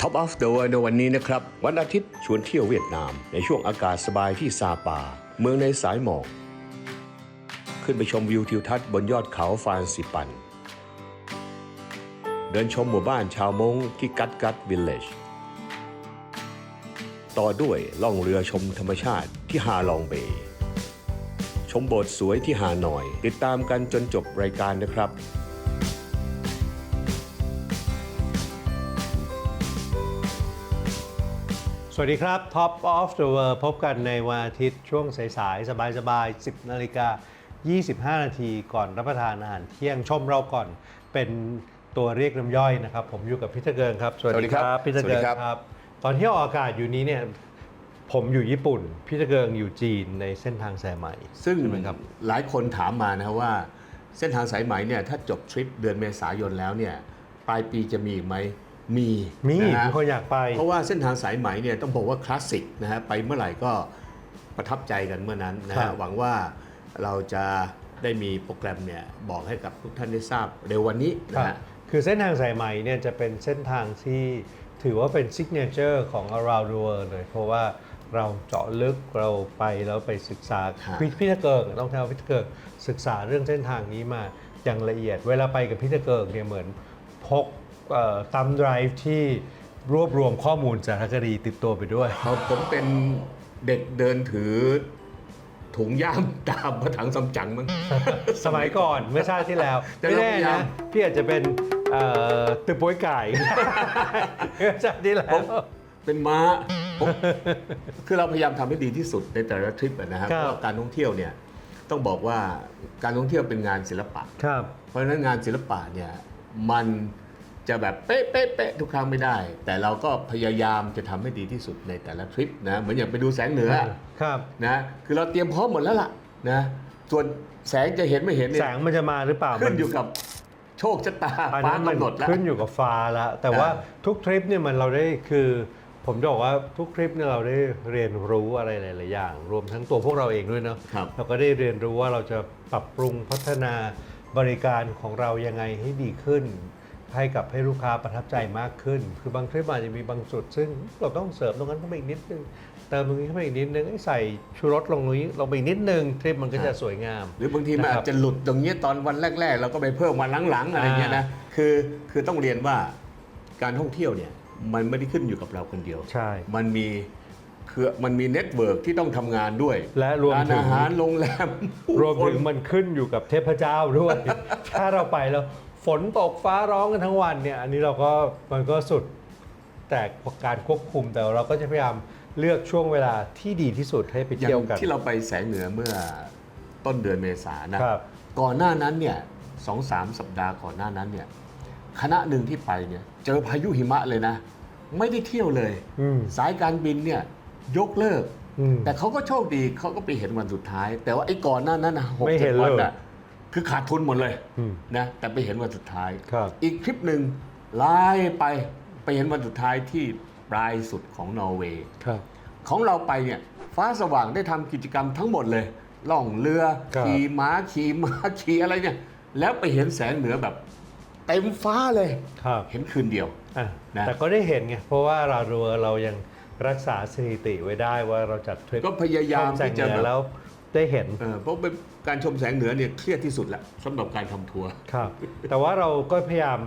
Top of the World ในวันนี้นะครับ วันอาทิตย์ชวนเที่ยวเวียดนาม ในช่วงอากาศสบายที่ซาปา เมืองในสายหมอก ขึ้นไปชมวิวทิวทัศน์บนยอดเขาฟานซิปัน เดินชมหมู่บ้านชาวมงที่กัดกัดวิลเลจต่อด้วยล่องเรือชมธรรมชาติที่ฮาลองเบย์ชมโบสถ์สวยที่หาหน่อย ติดตามกันจนจบรายการนะครับ สวัสดีครับ Top of the World พบกันในวันอาทิตย์ช่วงสายๆ สบายๆ 10 นาฬิกา 25 นาทีก่อนรับประทานอาหารเที่ยงชมเราก่อนเป็นตัวเรียกน้ำย่อยนะครับ ผมอยู่กับพิทเกิงครับ สวัสดีครับพิทสวัสเกิดีงครับครับ ตอนที่ออกอากาศอยู่นี้เนี่ยผมอยู่ญี่ปุ่น พิทเกิงอยู่จีนในเส้นทางสายไหม ซึ่งใช่ไหมครับหลายคนถามมานะครับว่า เส้นทางสายไหมเนี่ยถ้าจบทริปเดือนเมษายนแล้วเนี่ยปลายปีจะมีอีกไหม มีมีนะฮะมีคนอยากไป เพราะว่าเส้นทางสายไหมเนี่ยต้องบอกว่าคลาสสิกนะฮะไปเมื่อไหร่ก็ประทับใจกันเมื่อนั้นนะครัฮะบ หวังว่าเราจะได้มีโปรแกรมเนี่ยบอกให้กับทุกท่านได้ทราบเร็ววันนี้ครันะบฮะคือเส้นทางสายไหมเนี่ยจะเป็นเส้นทางที่ถือว่าเป็นซิกเนเจอร์ของ around the world เลย เพราะว่าเราเจาะลึกเราไปแล้วไปศึกษาครับพิพิธเกิงต้องแทนพิธเกิงศึกษาเรื่องเส้นทางนี้มาอย่างละเอียด เวลาไปกับพิธเกิงเนี่ยเหมือนพก ตัมไดรฟ์ที่รวบรวมข้อมูลสารคดีติดตัวไปด้วยเพราะผมเป็นเด็กเดินถือถุงย่ามตามพระถังสำจังมั้ง สมัยก่อนเมื่อชาติที่แล้วแต่ไม่เราแน่พยายานะม พี่อาจจะเป็นเอ่อตึกโป้ยไก่ เมื่อชาติที่แล้ผว มเป็นม้าผมคือเราพยายามทำให้ดีที่สุดในแต่ละทริปอะนะครับครัเพบราะว่าการท่องเที่ยวเนี่ยต้องบอกว่าการท่องเที่ยวเป็นงานศิลปะ ครับ เพราะฉะนั้นงานศิลปะเนี่ยมัน จะแบบเป๊ะเป๊ะเป๊ะทุกครั้งไม่ได้ แต่เราก็พยายามจะทำให้ดีที่สุดในแต่ละทริปนะเหมือนอย่างไปดูแสงเหนือครับนะคือเราเตรียมพร้อมหมดแล้วล่ะนะส่วนแสงจะเห็นไม่เห็นเนี่แสยงมันจะมาหรือเปล่าขึ้นมัอยู่กับโชคชะตาอันฟ้านั้นมันกำหนดแล้วขึ้นอยู่กับฟ้าแล้วแต่ว่าอ่าทุกทริปเนี่ยมันเราได้คือผมจะบอกว่าทุกทริปเนี่ยเราได้เรียนรู้อะไรหลาย ๆ อย่าง รวมทั้งตัวพวกเราเองด้วยเนาะครับเราก็ได้เรียนรู้ว่าเราจะปรับปรุงพัฒนาบริการของเรายังไงให้ดีขึ้น ให้กับให้ลูกค้าประทับใจมากขึ้น คือบางทริปอาจจะมีบางจุด ซึ่งเราต้องเสริมตรงนั้นเข้าไปอีกนิดนึงเติมตรงนี้เข้าไปอีกนิดนึงให้ใส่ชูรสลงตรงนี้ลงไปอีกนิดนึงทริปมันก็จะสวยงาม หรือบางทีมันนะครับอาจจะหลุดตรงเนี้ยตอนวันแรก ๆ เราก็ไปเพิ่มวันหลังๆอะไรเงี้ยนะคือคือต้องเรียนว่าการท่องเที่ยวเนี่ยมันไม่ได้ขึ้นอยู่กับเราคนเดียวใช่มันมีคือมันมีเน็ตเวิร์กที่ต้องทำงานด้วย และรวมร้านถึงอาหารโรงแรม รวมถึงผู้คนมันขึ้นอยู่กับเทพเจ้าด้วย ถ้าเราไปแล้ว ฝนตกฟ้าร้องกันทั้งวันเนี่ยอันนี้เราก็มันก็สุดแต่การควบคุมแต่เราก็จะพยายามเลือกช่วงเวลาที่ดีที่สุดให้ไปอย่าเที่ยวงกันที่เราไปแสงเหนือเมื่อต้นเดือนเมษายนนะครับก่อนหน้านั้นเนี่ยสองสามสัปดาห์ก่อนหน้านั้นเนี่ยคณะหนึ่งที่ไปเนี่ยเจอพายุหิมะเลยนะ ไม่ได้เที่ยวเลยอืมสายการบินเนี่ยยกเลิกอืมแต่เขาก็โชคดีเขาก็ไปเห็นวันสุดท้าย แต่ว่าไอ้ก่อนหน้านั้นนะหกไม่เห็เจ็ดนวันเลยอะ คือขาดทุนหมดเลยอืมนะแต่ไปเห็นวันสุดท้ายครับอีกทริปหนึ่งไล่ไปไปเห็นวันสุดท้ายที่ปลายสุดของนอร์เวย์ครับของเราไปเนี่ยฟ้าสว่างได้ทำกิจกรรมทั้งหมดเลย ล่องเรือครับขี่ม้าขี่ม้าขี่อะไรเนี่ย แล้วไปเห็นแสงเหนือแบบเต็มฟ้าเลยครับเห็นคืนเดียวอะนะแต่ก็ได้เห็นไง เพราะว่าเราดูเรายังรักษาสถิติไว้ได้ว่าเราจัดทริปก็พยายามแสงที่เหจะนืแบอบแล้ว ได้เห็น เออเพราะเป็นการชมแสงเหนือเนี่ยเครียดที่สุดแล้วสำหรับการทำทัวร์ ครับ แต่ว่าเราก็พยายาม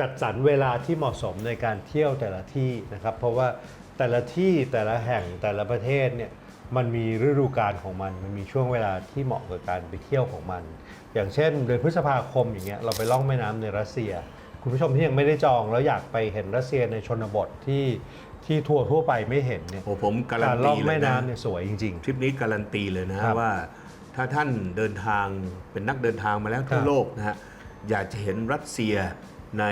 จัดสรรเวลาที่เหมาะสมในการเที่ยวแต่ละที่นะครับ เพราะว่าแต่ละที่แต่ละแห่งแต่ละประเทศเนี่ยมันมีฤดูกาลของมัน มันมีช่วงเวลาที่เหมาะกับการไปเที่ยวของมัน อย่างเช่นเดือนพฤษภาคมอย่างเงี้ยเราไปล่องแม่น้ำในรัสเซีย คุณผู้ชมที่ยังไม่ได้จองแล้วอยากไปเห็นรัสเซียในชนบทที่ ที่ทัวร์ทั่วไปไม่เห็นเนี่ยโอ้ผมการักานรตีล่องเลยแม่นะน้ำเนี่ยสวยจริง ทริปนี้การันตีเลยนะครับว่า ถ้าท่านเดินทางเป็นนักเดินทางมาแล้วทั่ควรับ โลกนะฮะอยากจะเห็นรัสเซียใน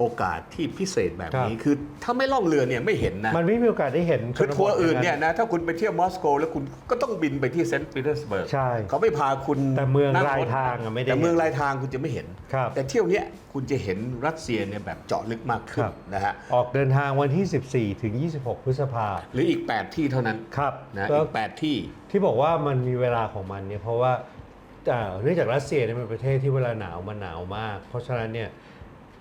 โอกาสที่พิเศษแบบนี้ครับคือถ้าไม่ล่องเรือเนี่ยไม่เห็นนะๆมันไม่มีโอกาสได้เห็นคือทัวร์อื่นชบทเนี่ยนะถ้าคุณไปเที่ยวมอสโก แล้วคุณก็ต้องบินไปที่เซนต์ปีเตอร์สเบิร์กใช่เขาไม่พาคุณแต่เมืองนั่รายรถทางอะไม่ได้แต่เมืองเห็นรายทางคุณจะไม่เห็นครับแต่เที่ยวเนี้ยคุณจะเห็นรัสเซียเนี่ยแบบเจาะลึกมากขึ้นครับนะฮะออกเดินทางวันที่ 14 ถึง 26 พฤษภาหรืออีก 8 ที่เท่านั้นครับนะแล้วอีก 8 ที่ที่บอกว่ามันมีเวลาของมันเนี่ยเพราะว่าเอ่อเนื่องจากรัสเซียเนี่ยเป็นประเทศที่เวลาหนาวมันหนาวมาก เพราะฉะนั้นเนี่ย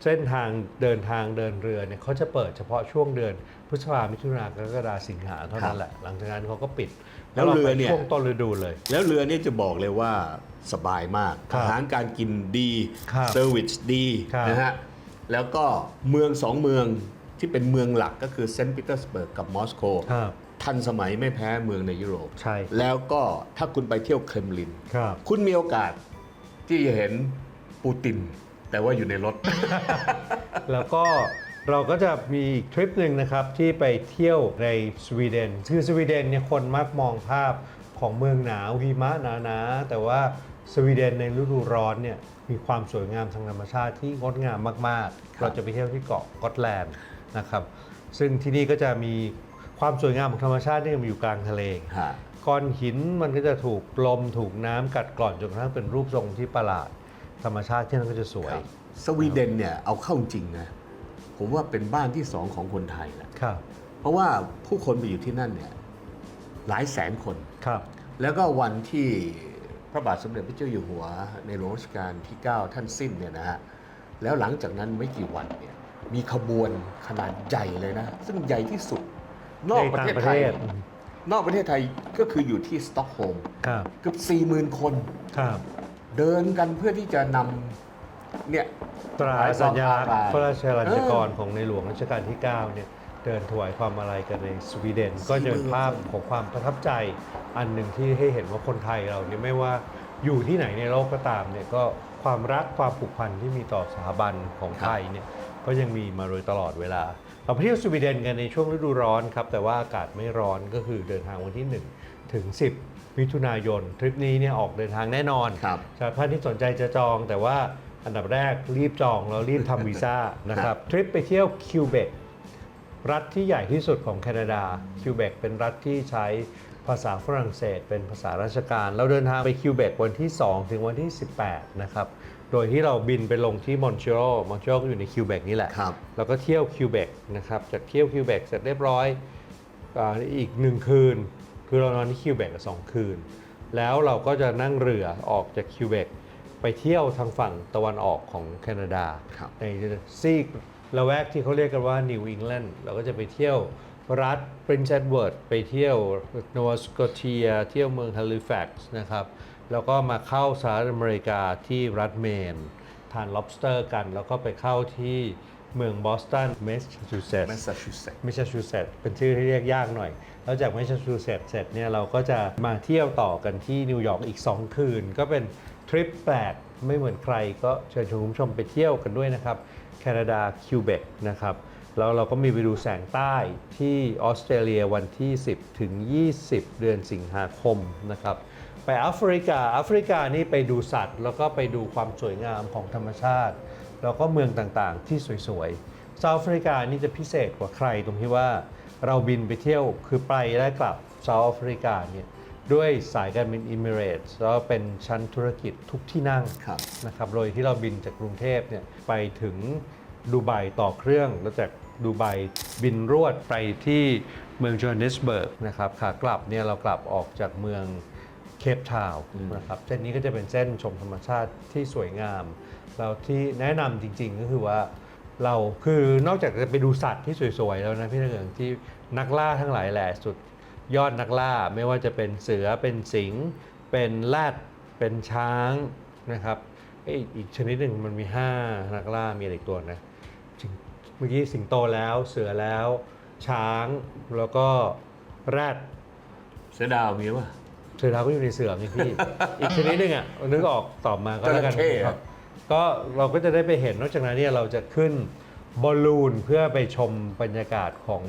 เส้นทางเดินทางเดินเรือเนี่ยเขาจะเปิดเฉพาะช่วงเดือนพฤษภามิถุนากรกฎาสิงหาเท่านั้นแหละ หลังจากนั้นเขาก็ปิดแล้วเรือเนี่ยช่วงต้นฤดูเลย แล้วเรือเนี่ยจะบอกเลยว่าสบายมากครัอาบหารการกินดีครับเซอร์วิสดีครับนะฮะแล้วก็เมืองสองเมืองที่เป็นเมืองหลักก็คือเซนต์ปีเตอร์สเบิร์กกับมอสโกครับทันสมัยไม่แพ้เมืองในยุโรปใช่แล้วก็ถ้าคุณไปเที่ยวเครมลินครับคุณมีโอกาสที่จะเห็นปูติน แต่ว่าอยู่ในรถ แล้วก็เราก็จะมีอีกทริปหนึ่งนะครับ ที่ไปเที่ยวในสวีเดน คือสวีเดนเนี่ยคนมักมองภาพของเมืองหนาวหิมะหนาๆแต่ว่าสวีเดนในฤดูร้อนเนี่ยมีความสวยงามทางธรรมชาติที่งดงามมากครับๆเราจะไปเที่ยวที่เกาะกอตแลนด์นะครับ ซึ่งที่นี่ก็จะมีความสวยงามของธรรมชาติที่มันอยู่กลางทะเลฮะก้อนหินมันก็จะถูกลมถูกน้ำกัดกร่อนจนกระทั่งเป็นรูปทรงที่ประหลาด ธรรมชาติที่นั่นก็จะสวย สวีเดนเนี่ยเอาเข้าจริงนะผมว่าเป็นบ้านที่สองของคนไทยแหละครับ เพราะว่าผู้คนไปอยู่ที่นั่นเนี่ยหลายแสนคนครับ แล้วก็วันที่พระบาทสมเด็จพระเจ้าอยู่หัวในหลวงรัชกาลที่ 9 ท่านสิ้นเนี่ยนะฮะแล้วหลังจากนั้นไม่กี่วันเนี่ยมีขบวนขนาดใหญ่เลยนะ ซึ่งใหญ่ที่สุด นอกประเทศไทยในต่างประเทศนอกประเทศไทยก็คืออยู่ที่สต็อกโฮล์มครับเกือบ40,000คนครับ เดินกันเพื่อที่จะนำเนี่ย ตราสัญลักษณ์พระราชลัญจกรเออของในหลวงรัชกาลที่ 9 เนี่ย เดินถวายความอาลัยกันในสวีเดน ก็จะเป็นภาพของความประทับใจอันหนึ่งที่ให้เห็นว่าคนไทยเราเนี่ยไม่ว่าอยู่ที่ไหนในโลกก็ตามเนี่ยก็ความรักความผูกพันที่มีต่อสถาบันของไทยเนี่ยก็ยังมีมาโดยตลอดเวลา เราไปเที่ยวสวีเดนกันในช่วงฤดูร้อนครับแต่ว่าอากาศไม่ร้อนก็คือเดินทางวันที่ 1 ถึง 10 มิถุนายน ทริปนี้เนี่ยออกเดินทางแน่นอนครับสำหรับท่านที่สนใจจะจอง แต่ว่าอันดับแรกรีบจองแล้วรีบทำวีซ่านะครับทริปไปเที่ยวคิวเบกรัฐที่ใหญ่ที่สุดของแคนาดาคิวเบกเป็นรัฐที่ใช้ภาษาฝรั่งเศส เป็นภาษาราชการ เราเดินทางไปคิวเบกวันที่ 2 ถึงวันที่ 18 นะครับ โดยที่เราบินไปลงที่มอนทรีออลมอนทรีออลก็อยู่ในคิวเบกนี่แหละครับแล้วก็เที่ยวคิวเบกนะครับจากเที่ยวคิวเบกเสร็จเรียบร้อยอาอีกหนึ่งคืน คือเรานอนที่คิวเบกสองคืน แล้วเราก็จะนั่งเรือออกจากคิวเบกไปเที่ยวทางฝั่งตะวันออกของแคนาดาครับในซีกละแวกที่เขาเรียกกันว่านิวอิงแลนด์เราก็จะไปเที่ยวรัฐปรินเซสเวิร์ดไปเที่ยวโนวาสกอเทีย เที่ยวเมืองฮัลลิแฟกซ์นะครับ แล้วก็มาเข้าสหรัฐอเมริกาที่รัฐเมนทาน lobster กัน แล้วก็ไปเข้าที่เมืองบอสตันแมสซาชูเซตส์แมสซาชูเซตส์แมสซาชูเซตส์เป็นชื่อที่เรียกยากหน่อย แล้วจากแมสซาชูเซตส์เสร็จเนี่ยเราก็จะมาเที่ยวต่อกันที่นิวยอร์กอีก 2 คืน ก็เป็นทริปแปลกไม่เหมือนใครก็เชิญชวนคุณผู้ชมไปเที่ยวกันด้วยนะครับแคนาดาคิวเบกนะครับแล้วเราก็มีไปดูแสงใต้ที่ออสเตรเลียวันที่ 10 ถึง 20 เดือนสิงหาคมนะครับไปแอฟริกาแอฟริกานี่ไปดูสัตว์ แล้วก็ไปดูความสวยงามของธรรมชาติ แล้วก็เมืองต่างๆที่สวยๆเซาท์แอฟริกานี่จะพิเศษกว่าใครตรงที่ว่า เราบินไปเที่ยวคือไปและกลับเซาท์แอฟริกาเนี่ยด้วยสายการบินอิมิเรตส์แล้วเป็นชั้นธุรกิจทุกที่นั่งครับนะครับโดยที่เราบินจากกรุงเทพเนี่ยไปถึงดูไบต่อเครื่องแล้วจากดูไบบินรวดไปที่เมืองโจฮันเนสเบิร์กนะครับขากลับเนี่ยเรากลับออกจากเมืองเคปทาวน์นะครับเส้นนี้ก็จะเป็นเส้นชมธรรมชาติที่สวยงาม เราที่แนะนำจริงๆก็คือว่า เราคือนอกจากจะไปดูสัตว์ที่สวยๆแล้วนะพี่เหลืองที่นักล่าทั้งหลายแหล่สุดยอดนักล่าไม่ว่าจะเป็นเสือเป็นสิงห์เป็นแรดเป็นช้างนะครับเอ้ยอีกชนิดหนึ่งมันมี 5 นักล่ามีอะไรอีกตัวนะสิงเมื่อกี้สิงโตแล้วเสือแล้ว ช้างแล้วก็แรดเสือดาวมีป่ะเสือดาวก็อยู่ในเสือนี่พี่ อีกชนิดหนึ่งอะนึกออกตอบมาก็แล้วกันจระเข้ครับ ก็เราก็จะได้ไปเห็นนอกจากนั้นเนี่ยเราจะขึ้นบอลลูนเพื่อไปชมบรรยากาศของ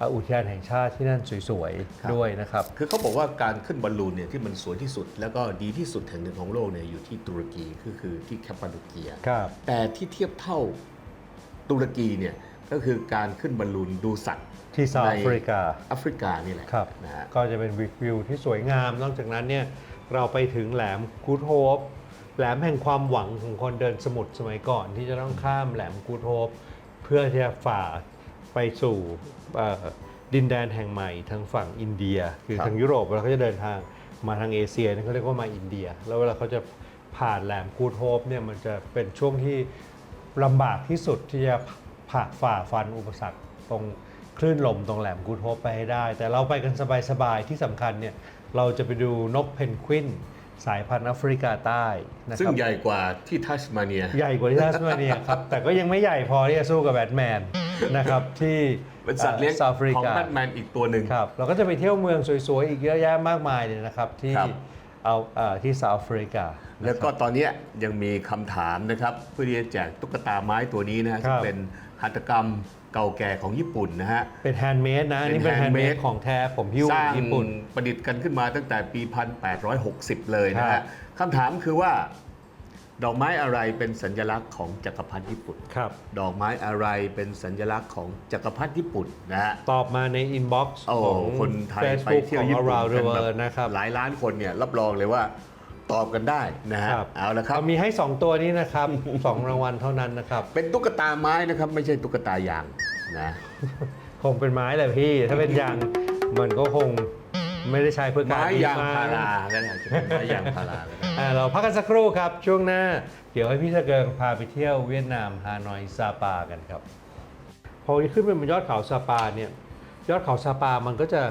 อะอุทยานแห่งชาติที่นั่นสวยๆด้วยนะครับ คือเขาบอกว่าการขึ้นบอลลูนเนี่ยที่มันสวยที่สุด แล้วก็ดีที่สุดแห่งหนึ่งของโลกเนี่ยอยู่ที่ตุรกีคือคือที่แคปปาโดเกีย ครับ แต่ที่เทียบเท่าตุรกีเนี่ยก็คือการขึ้นบอลลูนดูสัตว์ที่เซาท์แอฟริกา แอฟริกานี่แหละครับ นะฮะ ก็จะเป็นวิวที่สวยงาม นอกจากนั้นเนี่ยเราไปถึงแหลมกูดโฮป แหลมแห่งความหวังของคนเดินสมุทรสมัยก่อน ที่จะต้องข้ามแหลมกูดโฮปเพื่อที่จะฝ่าไปสู่เอ่อดินแดนแห่งใหม่ทางฝั่งอินเดีย คือครับทางยุโรปเวลาเขาจะเดินทางมาทางเอเชียเนี่ยเขาเรียกว่ามาอินเดีย แล้วเวลาเขาจะผ่านแหลมกูดโฮปเนี่ยมันจะเป็นช่วงที่ลำบากที่สุดที่จะผ่าฝ่าฟันอุปสรรคตรงคลื่นลมตรงแหลมกูดโฮปไปให้ได้ แต่เราไปกันสบายๆที่สำคัญเนี่ยเราจะไปดูนกเพนกวิน สายพันธุ์แอฟริกาใต้นะครับซึ่งใหญ่กว่าที่ทัสมาเนีย ใหญ่กว่าที่ทัสมาเนียครับ แต่ก็ยังไม่ใหญ่พอที่จะสู้กับแบทแมนนะครับที่เป็นสัตว์เลี้ยงซาฟริของกาแบทแมนอีกตัวหนึ่งครับเราก็จะไปเที่ยวเมืองสวยๆ อีกเยอะแยะมากมายเลยนะครับที่ครับเอาเอ่อที่ซาฟแอฟริกา แล้วก็ตอนเนี้ยยังมีคำถามนะครับ เพื่อที่จะแจกตุ๊กตาไม้ตัวนี้นะฮะครัซึ่งบเป็นหัตถกรรม เก่าแก่ของญี่ปุ่นนะฮะ เป็นแฮนด์เมดนะอันนี่เป็นเป็นแฮนด์เมด handmade ของแท้ผมหิ้วสร้างญี่ปุ่น ประดิษฐ์กันขึ้นมาตั้งแต่ปี 1860 เลยนะครัฮะบ คำถามคือว่า ดอกไม้อะไรเป็นสัญลักษณ์ของจักรพรรดิญี่ปุ่น ครับ ดอกไม้อะไรเป็นสัญลักษณ์ของจักรพรรดิญี่ปุ่นนะฮะ ตอบมาในอินบ็อกซ์โอ้ของคนไทยไป Facebook เที่ยวของญี่ปุ่น Around กั the นแบบ World นะครับ หลายล้านคนเนี่ยรับรองเลยว่า ตอบกันได้นะฮะครับเอาละครับ เรามีให้ 2 ตัวนี้นะครับ 2 รางวัลเท่านั้นนะครับ เป็นตุ๊กตาไม้นะครับ ไม่ใช่ตุ๊กตายางนะคงเป็นไม้แหละพี่ ถ้าเป็นยางมันก็คงไม่ได้ใช้เพื่อการไม้ยางดีพาราก็ได้จะเป็นไม้ยางพาราก็ได้อ่าเราพักกันสักครู่ครับ ช่วงหน้า เดี๋ยวให้พี่สะเกิงพาไปเที่ยวเวียดนามฮานอยซาปากันครับ พอขึ้นไปบนยอดเขาซาปาเนี่ยยอดเขาซาปามันก็จะ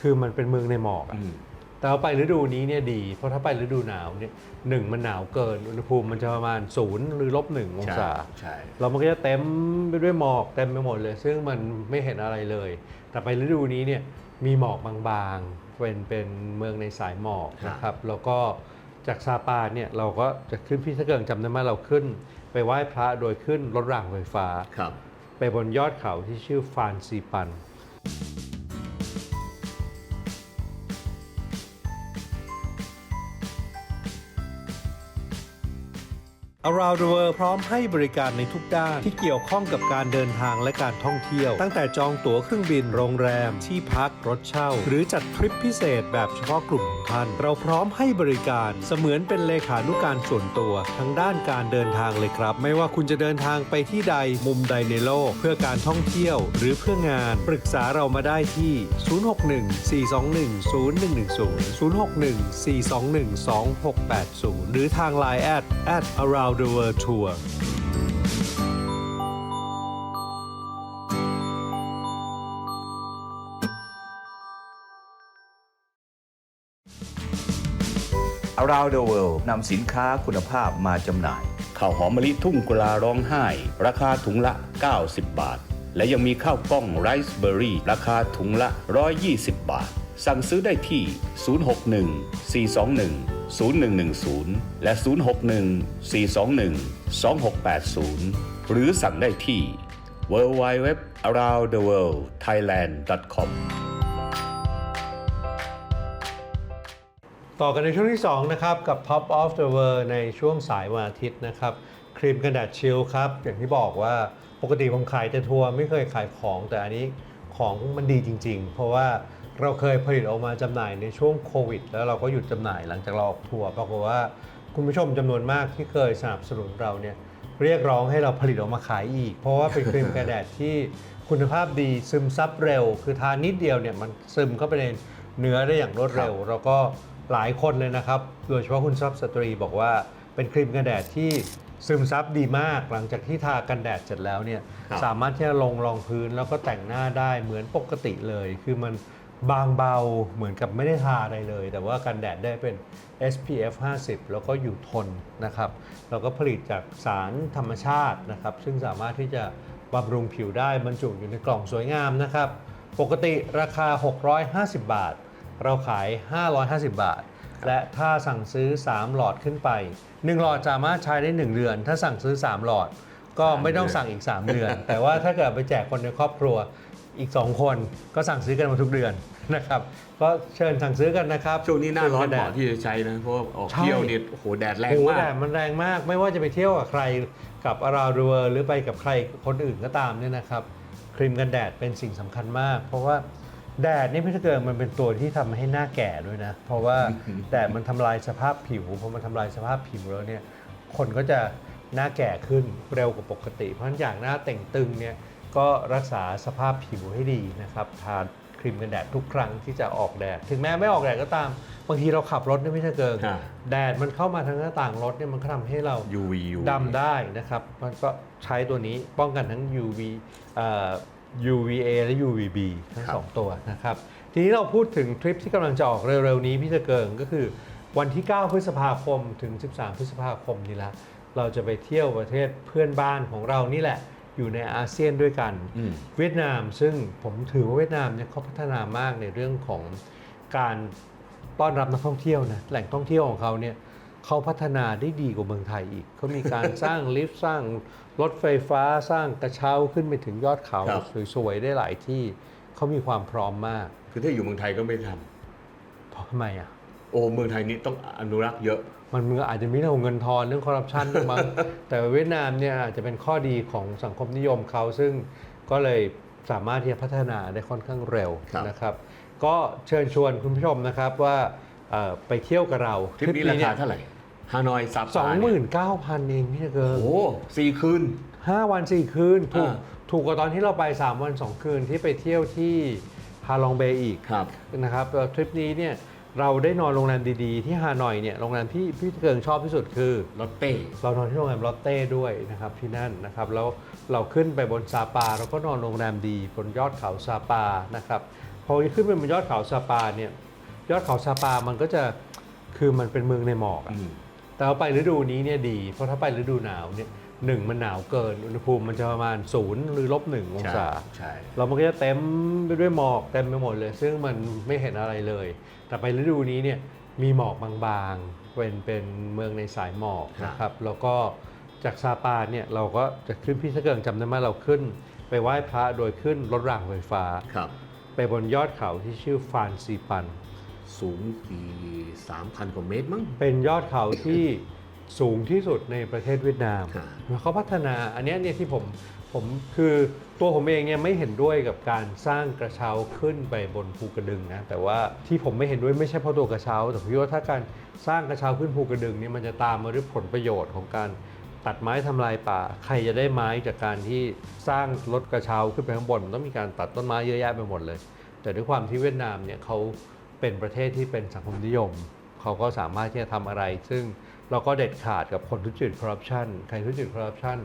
คือมันเป็นเมืองในหมอกอะ อืม แต่ว่าไปฤดูนี้เนี่ยดี เพราะถ้าไปฤดูหนาวเนี่ยหนึ่งมันหนาวเกิน อุณหภูมิมันจะประมาณศูนย์หรือลบหนึ่งองใช่ศา ใช่เรามันก็จะเต็มไปด้วยหมอกเต็มไปหมดเลย ซึ่งมันไม่เห็นอะไรเลย แต่ไปฤดูนี้เนี่ยมีหมอกบางๆ เป็นเป็นเมืองในสายหมอกนะครับ แล้วก็จากซาปาเนี่ยเราก็จะขึ้นพี่ถ้าเกิดจำได้ไหมเราขึ้น ไปไหว้พระโดยขึ้นรถรางไฟฟ้าครับไปบนยอดเขาที่ชื่อฟานซีปัน Around the World พร้อมให้บริการในทุกด้านที่เกี่ยวข้องกับการเดินทางและการท่องเที่ยว ตั้งแต่จองตั๋วเครื่องบินโรงแรม ที่พักรถเช่า หรือจัดทริปพิเศษแบบเฉพาะกลุ่มของท่าน เราพร้อมให้บริการเสมือนเป็นเลขานุการส่วนตัวทั้งด้านการเดินทางเลยครับ ไม่ว่าคุณจะเดินทางไปที่ใดมุมใดในโลก เพื่อการท่องเที่ยว หรือเพื่องานปรึกษาเรามาได้ที่ 061 421 0110 061 421 2680 หรือทาง Line at at around the world tour อ Around the World นำสินค้าคุณภาพมาจำหน่ายข้าวหอมมะลิทุ่งกุลาร้องไห้ ราคาถุงละ 90 บาท และยังมีข้าวกล้องไรซ์เบอร์รี่ ราคาถุงละ 120 บาท สั่งซื้อได้ที่ 061 421 0110 และ 061 421 2680 หรือสั่งได้ที่ www aroundtheworldthailand.com ต่อกันในช่วงที่ 2 นะครับ กับ Pop of the World ในช่วงสายวันอาทิตย์นะครับ ครีมกันแดดชิลครับ อย่างที่บอกว่าปกติผมขายแต่ทัวร์ไม่เคยขายของแต่อันนี้ของมันดีจริง ๆ เพราะว่า เราเคยผลิตออกมาจำหน่ายในช่วงโควิด แล้วเราก็หยุดจำหน่ายหลังจากเราออกทัวร์ปรากฏว่าคุณผู้ชมจำนวนมากที่เคยสนับสนุนเราเนี่ยเรียกร้องให้เราผลิตออกมาขายอีก เพราะว่าเป็นครีมกันแดดที่คุณภาพดีซึมซับเร็ว คือทานนิดเดียวเนี่ยมันซึมเข้าไปในเนื้อได้อย่างรวดเร็ว แล้วก็หลายคนเลยนะครับ โดยเฉพาะคุณซับสตรีบอกว่าเป็นครีมกันแดดที่ซึมซับดีมากหลังจากที่ทากันแดดเสร็จแล้วเนี่ยครับสามารถที่จะลงรองพื้นแล้วก็แต่งหน้าได้เหมือนปกติเลย คือมัน บางเบาเหมือนกับไม่ได้ทาอะไรเลย แต่ว่ากันแดดได้เป็น SPF 50 แล้วก็อยู่ทนนะครับ แล้วก็ผลิตจากสารธรรมชาตินะครับ ซึ่งสามารถที่จะบำรุงผิวได้บรรจุอยู่ในกล่องสวยงามนะครับ ปกติราคา 650 บาท เราขาย 550 บาท และถ้าสั่งซื้อ 3 หลอดขึ้นไป 1 หลอดสามารถใช้ได้ 1 เดือน ถ้าสั่งซื้อ 3 หลอด ก็ไม่ต้องสั่งอีก 3 เดือน แต่ว่าถ้าเกิดไปแจกคนในครอบครัวอีก 2 คนก็สั่งซื้อกันมาทุกเดือน นะครับก็เชิญสั่งซื้อกันนะครับช่วงนี้หน้าร้อนแดเหดมาะที่จะใช้นะเพราะว่าออกใช่เที่ยวนี่โอ้โหแดดแรงโอ้โหมาแดกดมันแรงมาก ไม่ว่าจะไปเที่ยวกับใครกับอาราดูเวอร์หรือไปกับใครคนอื่นก็ตามเนี่ยนะครับครีมกันแดดเป็นสิ่งสำคัญมาก เพราะว่าแดดนี่พี่ถ้าเกิดมันเป็นตัวที่ทำให้หน้าแก่ด้วยนะ เพราะว่าแดดมันทำลายสภาพผิวพอมันทำลายสภาพผิวแล้วเนี่ยคนก็จะหน้าแก่ขึ้นเร็วกว่าปกติ เพราะฉะนั้นอย่างหน้าเต่งตึงเนี่ยก็รักษาสภาพผิวให้ดีนะครับทานค รีรีมกันแดดทุกครั้งที่จะออกแดด ถึงแม้ไม่ออกแดดก็ตาม บางทีเราขับรถเนี่ยไม่ใช่เกินอ่าแดดมันเข้ามาทางหน้าต่างรถเนี่ยมันก็ทำให้เรา UV ดำได้นะครับ มันก็ใช้ตัวนี้ป้องกันทั้ง UV เอ่อ UVA และ UVB ทั้งครับสองตัวนะครับ ทีนี้เราพูดถึงทริปที่กำลังจะออกเร็วๆนี้พี่จะเกิงก็คือวันที่ 9 พฤษภาคมถึง 13 พฤษภาคมนี่ละเราจะไปเที่ยวประเทศเพื่อนบ้านของเรานี่แหละ อยู่ในอาเซียนด้วยกันอืมเวียดนามซึ่งผมถือว่าเวียดนามเนี่ยเขาพัฒนามากในเรื่องของการต้อนรับนักท่องเที่ยวนะแหล่งท่องเที่ยวของเขาเนี่ยเขาพัฒนาได้ดีกว่าเมืองไทยอีกเขามีการสร้างลิฟต์สร้างรถไฟฟ้าสร้างกระเช้าขึ้นไปถึงยอดเขาครับ สวยๆได้หลายที่เขามีความพร้อมมากคือถ้าอยู่เมืองไทยก็ไม่ทเพราะทำไมอะำโอ้เมืองไทยนี่ต้องอนุรักษ์เยอะ มันมืออาจจะมีเรื่องของเงินทอนเรื่องคอร์รัปชันด้วยมั้งแต่เวียดนามเนี่ยอาจจะเป็นข้อดีของสังคมนิยมเขาซึ่งก็เลยสามารถที่จะพัฒนาได้ค่อนข้างเร็วครับนะครับ ก็เชิญชวนคุณผู้ชมนะครับว่าเอ่อไปเที่ยวกับเราทริปนี้ราคาเท่าไหร่ฮานอยซับสองหมื่นเก้าพันเองพี่จะเกินโอ้สี่คืนห้าวันสี่คืนถูกอ่าถูกกว่าตอนที่เราไป3วัน2คืนที่ไปเที่ยวที่ฮาลองเบย์อีกครับนะครับแล้วทริปนี้เนี่ย เราได้นอนโรงแรมดีๆ ที่ฮานอยเนี่ยโรงแรมที่พี่เกิงชอบที่สุดคือลอตเต้เรานอนที่โรงแรมลอตเต้ด้วยนะครับที่นั่นนะครับแล้วเราขึ้นไปบนซาปาเราก็นอนโรงแรมดีบนยอดเขาซาปานะครับพอขึ้นไปบนยอดเขาซาปาเนี่ยยอดเขาซาปามันก็จะคือมันเป็นเมืองในหมอกอะอืมแต่ว่าไปฤดูนี้เนี่ยดี เพราะถ้าไปฤดูหนาวเนี่ยหนึ่งมันหนาวเกินอุณหภูมิมันจะประมาณศูนย์หรือลบหนึ่งองใช่ศาใช่แล้วมันก็จะเต็มไปด้วยหมอกเต็มไปหมดเลย ซึ่งมันไม่เห็นอะไรเลย แต่ไปฤดูนี้เนี่ยมีหมอกบางๆ เป็นเป็นเมืองในสายหมอกนะครับ แล้วก็จากซาปาเนี่ยเราก็จะขึ้นพี่ถ้าเกิดจำได้ไหมเราขึ้น ไปไหว้พระโดยขึ้นรถรางไฟฟ้า ครับ ไปบนยอดเขาที่ชื่อฟานซีปัน สูงกี่สามพันกว่าเมตรมั้ง เป็นยอดเขาที่สูงที่สุดในประเทศเวียดนามครับแล้วเขาพัฒนาอันเนี้ยเนี่ยที่ผม ผมคือตัวผมเองเนี่ยไม่เห็นด้วยกับการสร้างกระเช้าขึ้นไปบนภูกระดึงนะแต่ว่าที่ผมไม่เห็นด้วยไม่ใช่เพราะตัวกระเช้า แต่ผมคิดว่าถ้าการสร้างกระเช้าขึ้นภูกระดึงเนี่ยมันจะตามมาด้วยผลประโยชน์ของการตัดไม้ทำลายป่า ใครจะได้ไม้จากการที่สร้างรถกระเช้าขึ้นไปข้างบนมันต้องมีการตัดต้นไม้เยอะแยะไปหมดเลย แต่ด้วยความที่เวียดนามเนี่ยเขาเป็นประเทศที่เป็นสังคมนิยม เขาก็สามารถที่จะทำอะไร ซึ่ง เราก็เด็ดขาดกับคนทุจริตคอร์รัปชันใครทุจริตคอร์รัปชัน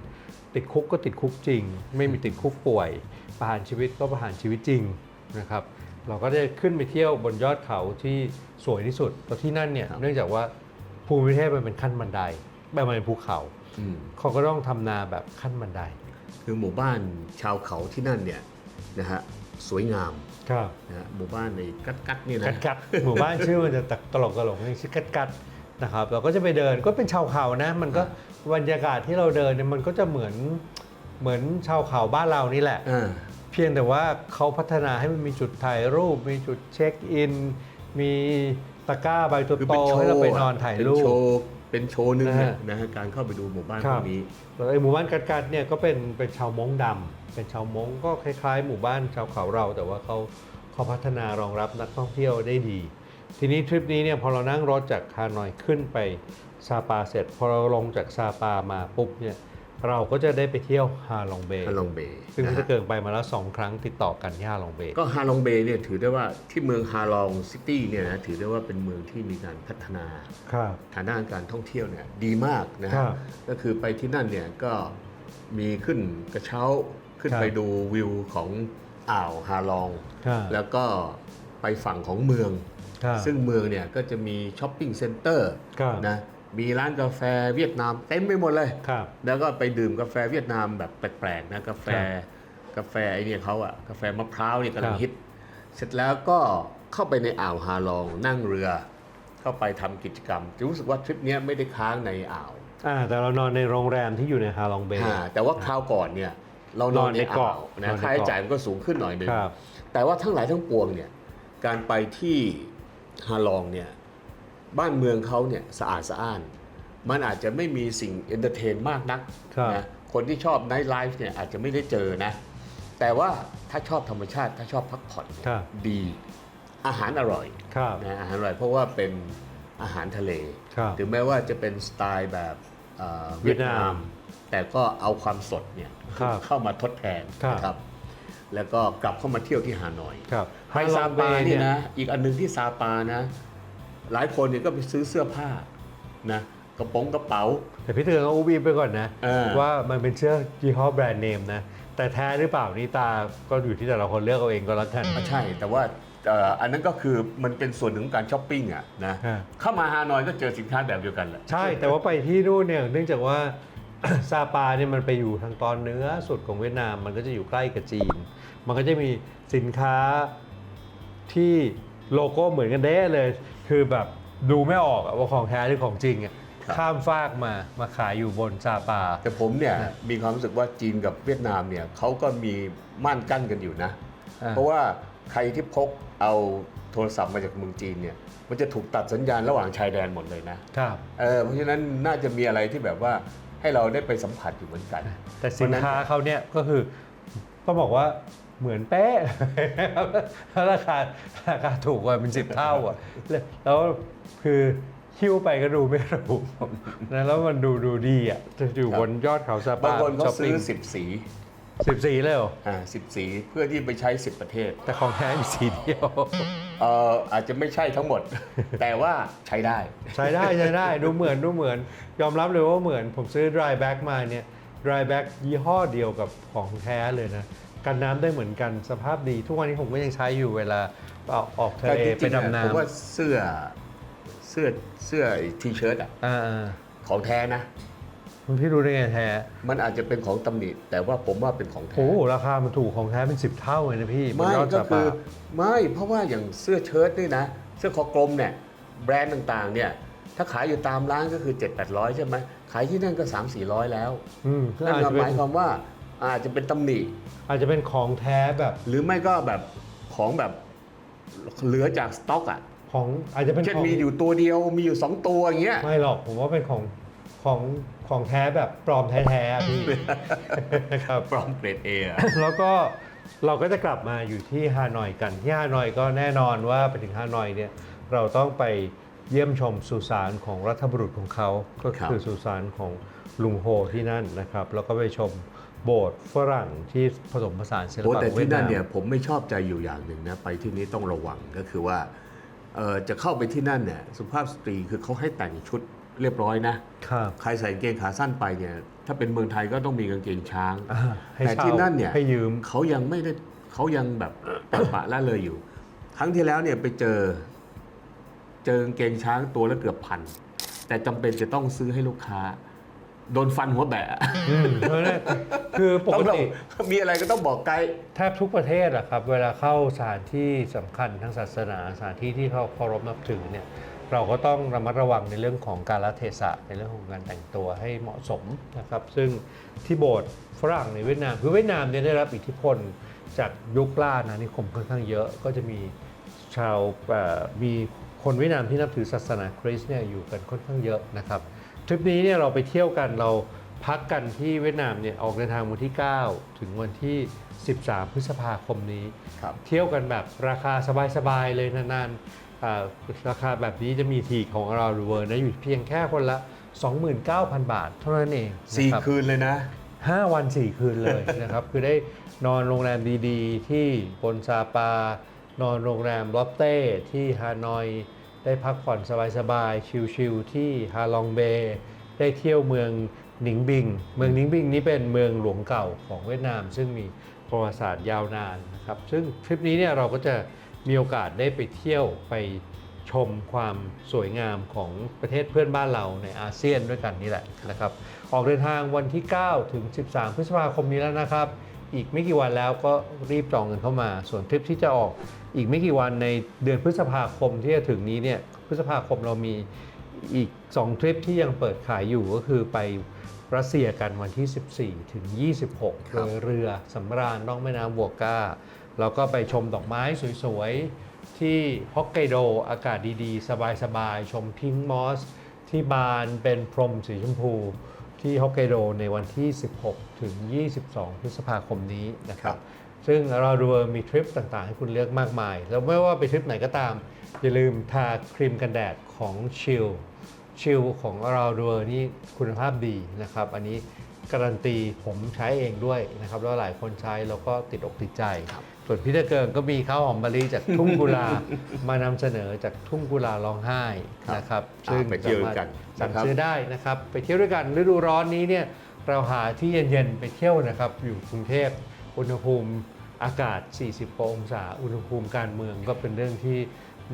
ติดคุกก็ติดคุกจริง ไม่มีติดคุกป่วย ประหารชีวิตก็ประหารชีวิตจริงนะครับเราก็ได้ขึ้นไปเที่ยวบนยอดเขาที่สวยที่สุดแล้วที่นั่นเนี่ยครับเนื่องจากว่าภูมิประเทศมันเป็นขั้นบันไดแบบมันเป็นภูเขาอืมเขาก็ต้องทำนาแบบขั้นบันได คือหมู่บ้านชาวเขาที่นั่นเนี่ยนะฮะสวยงามครับนะฮะหมู่บ้านในกัดกัดๆนี่นะกัดกัดหมู่บ้านชื่อมันจะตลกตลกนี่ชื่อกัดกัด นะครับเราก็จะไปเดินก็เป็นชาวเขานะ มันก็บรรยากาศที่เราเดินเนี่ยมันก็จะเหมือนเหมือนชาวเขาบ้านเรานี่แหละ อ่า เพียงแต่ว่าเขาพัฒนาให้มันมีจุดถ่ายรูป มีจุดเช็คอิน มีตะกร้าใบคือโตเป็นๆโชว์ให้เราไปนอนถ่ายรูเป็นโชปว์เป็นโชว์หนึ่งนะนะฮะ นะฮะการเข้าไปดูหมู่บ้านคพรัวบกนี้ แล้วไอ้หมู่บ้านกัดกัดเนี่ยก็เป็นเป็นชาวม้งดำเป็นชาวม้งก็คล้ายๆ หมู่บ้านชาวเขาเรา แต่ว่าเขาเขาพัฒนารองรับนักท่องเที่ยวได้ดี ทีนี้ทริปนี้เนี่ยพอเรานั่งรถจากฮานอยขึ้นไปซาปาเสร็จ พอเราลงจากซาปามาปุ๊บเนี่ยเราก็จะได้ไปเที่ยวฮาลองเบย์ฮาลองเบย์ซึ่งนะพี่ฮะจะเกิงไปมาแล้วสองครั้งติดต่อกันที่ฮาลองเบย์ก็ฮาลองเบย์เนี่ยถือได้ว่าที่เมืองฮาลองซิตี้เนี่ยนะถือได้ว่าเป็นเมืองที่มีการพัฒนาครับฐานะการท่องเที่ยวเนี่ยดีมากนะครัฮะบก็คือไปที่นั่นเนี่ยก็มีขึ้นกระเช้าขึ้นครับไปดูวิวของอ่าวฮาลองครับแล้วก็ไปฝั่งของเมือง ครับซึ่งเมืองเนี่ยก็จะมีช้อปปิ้งเซ็นเตอร์ครับนะมีร้านกาแฟเวียดนามเต็มไปหมดเลย ครับ แล้วก็ไปดื่มกาแฟเวียดนามแบบแปลกๆนะกาแฟครับกาแฟไอเนี่ยเขาอะกาแฟมะพร้าวเนี่ยกำลัคงรับฮิต เสร็จแล้วก็เข้าไปในอ่าวฮาลองนั่งเรือ เข้าไปทำกิจกรรมจะรู้สึกว่าทริปเนี้ยไม่ได้ค้างในอ่าวอ่าแต่เรานอนในโรงแรมที่อยู่ในฮาลองเบย์อ่าแต่ว่าคราวก่อนเนี่ยเรานอนนอนในในอ่าวเกาะนะนอนในค่าใช้เกาะจ่ายมันก็สูงขึ้นหน่อยหนึงครับแต่ว่าทั้งหลายทั้งปวงเนี่ยการไปที่ ฮาลองเนี่ยบ้านเมืองเขาเนี่ยสะอาดสะอ้าน มันอาจจะไม่มีสิ่งเอนเตอร์เทนมากนักครับนะคนที่ชอบไนท์ไลฟ์เนี่ยอาจจะไม่ได้เจอนะ แต่ว่าถ้าชอบธรรมชาติถ้าชอบพักผ่อนเนี่ยครับดีอาหารอร่อยครับนะอาหารอร่อยเพราะว่าเป็นอาหารทะเลครับถึงแม้ว่าจะเป็นสไตล์แบบเอ่อเวียดนาม แต่ก็เอาความสดเนี่ยครับเข้ามาทดแทนครับนะครับ แล้วก็กลับเข้ามาเที่ยวที่ฮานอยครับไปซาปาเนี่ยนะ อีกอันหนึงที่ซาปานะ หลายคนเนี่ยก็ไปซื้อเสื้อผ้านะกระโป๋องกระเป๋า แต่พี่เตือนเอาอูบีไปก่อนนะเออว่ามันเป็นเสื้อยี่ห้อแบรนด์เนมนะ แต่แท้หรือเปล่านี่ตาก็อยู่ที่แต่ละคนเลือกเอาเองก็แล้วกันใช่ แต่ว่าเอ่ออันนั้นก็คือมันเป็นส่วนหนึ่งของการช้อปปิ้งอะนะฮะเข้ามาฮานอยก็เจอสินค้าแบบเดียวกันแหละใช่แต่ว่าไปที่นู่นเนี่ยเนื่องจากว่าซาปาเนี่ยมันไปอยู่ทางตอนเหนือสุดของเวียดนามมันก็จะอยู่ใกล้กับจีน มันก็จะมีสินค้าที่โลโก้เหมือนกันเด้เลย คือแบบดูไม่ออกอะว่าของแท้หรือของจริงอะครับ ข้ามฟากมามาขายอยู่บนซาปา แต่ผมเนี่ยนะมีความรู้สึกว่าจีนกับเวียดนามเนี่ยเขาก็มีม่านกั้นกันอยู่นะ อ่า เพราะว่าใครที่พกเอาโทรศัพท์มาจากเมืองจีนเนี่ยมันจะถูกตัดสัญญาณระหว่างชายแดนหมดเลยนะครับ เออเพราะฉะนั้นน่าจะมีอะไรที่แบบว่าให้เราได้ไปสัมผัสอยู่เหมือนกัน แต่สินค้าเขาเนี่ยก็คือต้องบอกว่า เหมือนเป๊ะแล้วราคาราคาถูกกว่าเป็นสิบเท่าอะแล้วแล้วคือคิ้วไปก็ดูไม่รู้นะแล้วมันดูดูดีอะจะอยู่ครับบนยอดเขาซาบางปาคนเขาช้อปซื้ปิ้องสิบสีสิบสีเลยเหรออ่าสิบสีเพื่อที่ไปใช้สิบประเทศ แต่ของแท้มีสีเดียวเอ่ออาจจะไม่ใช่ทั้งหมด แต่ว่าใช้ได้ ใช้ได้ใช้ได้ดูเหมือนดูเหมือน ยอมรับเลยว่าเหมือนผมซื้อ dry back มาเนี่ย dry back ยี่ห้อเดียวกับของแท้เลยนะ กันน้ำได้เหมือนกันสภาพดี ทุกวันนี้ผมก็ยังใช้อยู่เวลาเอาออกทะเลแต่จริงๆไปดำผมน้ำว่าเสื้อเสื้อเสื้อทีเชิ้ตอะอ่าของแท้นะๆคุณพี่รู้ได้ไงแท้มันอาจจะเป็นของตำหนิแต่ว่าผมว่าเป็นของแท้ โอ้โหราคามันถูกของแท้เป็น 10 เท่าเลยนะพี่บนไม่ยอดก็ซาคืปาอไม่เพราะว่าอย่างเสื้อเชิ้ตนี่นะ เสื้อคอกลมเนี่ยแบรนด์ต่างๆเนี่ยถ้าขายอยู่ตามร้านก็คือ 7 8 0 0 ใช่ไหมขายที่นั่นก็ 3 4 0 0 แล้วอืมนั่นอาจจะหเป็มานยความว่า อาจจะเป็นตำหนิ อาจจะเป็นของแท้แบบหรือไม่ก็แบบของแบบเหลือจากสต็อกอะของอาจจะเป็นเช่นของมีอยู่ตัวเดียวมีอยู่ 2 ตัวอย่างเงี้ยไม่หรอกผมว่าเป็นของของของแท้แบบปลอมแท้ๆอะพี่ นะครับ ปลอมเกรดเอะแล้วก็เราก็จะกลับมาอยู่ที่ฮานอยกันที่ฮานอยก็แน่นอนว่าไปถึงฮานอยเนี่ยเราต้องไปเยี่ยมชมสุสานของรัฐบุรุษของเขาก็คือสุสานของลุงโฮที่นั่นนะครับ แล้วก็ไปชม โบสถ์ฝรั่งที่ผสมผสานศิลโอ้ปะแต่เวีที่ยดนั่นานมเนี่ยผมไม่ชอบใจอยู่อย่างหนึ่งนะไปที่นี้ต้องระวังก็คือว่าเอ่อจะเข้าไปที่นั่นเนี่ยสุภาพสตรีคือเขาให้แต่งชุดเรียบร้อยนะครับใครใส่กางเกงขาสั้นไปเนี่ยถ้าเป็นเมืองไทยก็ต้องมีกางเกงช้างอ่าให้แต่เช่าที่นั่นเนี่ยให้ยืมเขายังไม่ได้เขายังแบบปะปะละเลยอยู่ ครั้งที่แล้วเนี่ยไปเจอ เจอกางเกงช้างตัวละเกือบพันแต่จำเป็นจะต้องซื้อให้ลูกค้า โดนฟันหัวแบะอืมเพราะฉะนั้นคือปกต้องติมีอะไรก็ต้องบอกไกด์ แทบทุกประเทศอะครับเวลาเข้าสถานที่สำคัญทางศาสนาสถานที่ที่เขาเคารพนับถือเนี่ยเราก็ต้องระมัดระวังในเรื่องของการละเทศะในเรื่องของการแต่งตัวให้เหมาะสมนะครับซึ่งที่โบสถ์ฝรั่งในเวียดนามคือเวียดนามเนี่ยได้รับอิทธิพลจากยุคล่าอาณานิคมค่อนข้างเยอะก็จะมีชาวเอ่อมีคนเวียดนามที่นับถือศาสนาคริสต์เนี่ยอยู่กันค่อนข้างเยอะนะครับ ทริปนี้เนี่ยเราไปเที่ยวกันเราพักกันที่เวียดนามเนี่ยออกเดินทางวันที่ 9 ถึงวันที่ 13 พฤษภาคมนี้ ครับ เที่ยวกันแบบราคาสบายๆเลยนานๆอ่าราคาแบบนี้จะมีทีของเราดูเวอร์นะอยู่เพียงแค่คนละ 29,000 บาท เท่านั้นเองสี่นะครับ คืนเลยนะ5วัน4คืนเลยนะครับ คือได้นอนโรงแรมดีๆ ที่บนซาปา นอนโรงแรมลอตเต้ที่ฮานอย ได้พักผ่อนสบายๆ ชิลๆ ที่ฮาลองเบย์ได้เที่ยวเมืองหนิงบิง เมืองหนิงบิงนี้เป็นเมืองหลวงเก่าของเวียดนาม ซึ่งมีประวัติศาสตร์ยาวนานนะครับ ซึ่งทริปนี้เนี่ยเราก็จะมีโอกาสได้ไปเที่ยวไปชมความสวยงามของประเทศเพื่อนบ้านเราในอาเซียนด้วยกันนี่แหละนะครับ ออกเดินทางวันที่ 9 ถึง 13 พฤษภาคมนี้แล้วนะครับ อีกไม่กี่วันแล้วก็รีบจองเงินเข้ามา ส่วนทริปที่จะออกอีกไม่กี่วันในเดือนพฤษภาคมที่จะถึงนี้เนี่ยพฤษภาคมเรามีอีก 2 ทริปที่ยังเปิดขายอยู่ก็คือไปรัสเซียกันวันที่ 14 ถึง 26 โดยเรือสำราญล่องแม่น้ำวัวก้า แล้วก็ไปชมดอกไม้สวยๆ ที่ฮอกไกโดอากาศดีๆ สบายๆ ชมพิงมอส ที่บานเป็นพรมสีชมพู ที่ฮอกไกโดในวันที่ 16 ถึง 22 พฤษภาคมนี้นะครับ ซึ่งเราดูมีทริปต่างๆ ให้คุณเลือกมากมาย แล้วไม่ว่าไปทริปไหนก็ตาม อย่าลืมทาครีมกันแดดของชิลชิลของเราดูนี่คุณภาพดีนะครับ อันนี้การันตีผมใช้เองด้วยนะครับ แล้วหลายคนใช้แล้วก็ติดอกติดใจครับ ส่วนพี่ตะเกิงก็มีข้าวหอมมะลิจากทุ่งกุลามานำเสนอจากทุ่งกุลาร้องไห้ครับนะครับอ่าไปเที่ยวด้วยกันสั่งนะครับ ซื้อได้นะครับ ไปเที่ยวด้วยกันฤดูร้อนนี้เนี่ยเราหาที่เย็นๆไปเที่ยวนะครับ อยู่กรุงเทพอุณหภูมิอากาศ 40กว่าองศา อุณหภูมิการเมืองก็เป็นเรื่องที่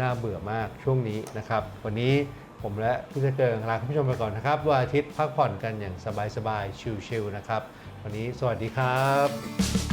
น่าเบื่อมากช่วงนี้นะครับ วันนี้ผมและพี่ตะเกิงลาคุณผู้ชมไปก่อนนะครับวันอาทิตย์พักผ่อนกันอย่างสบายๆชิลๆนะครับ วันนี้สวัสดีครับ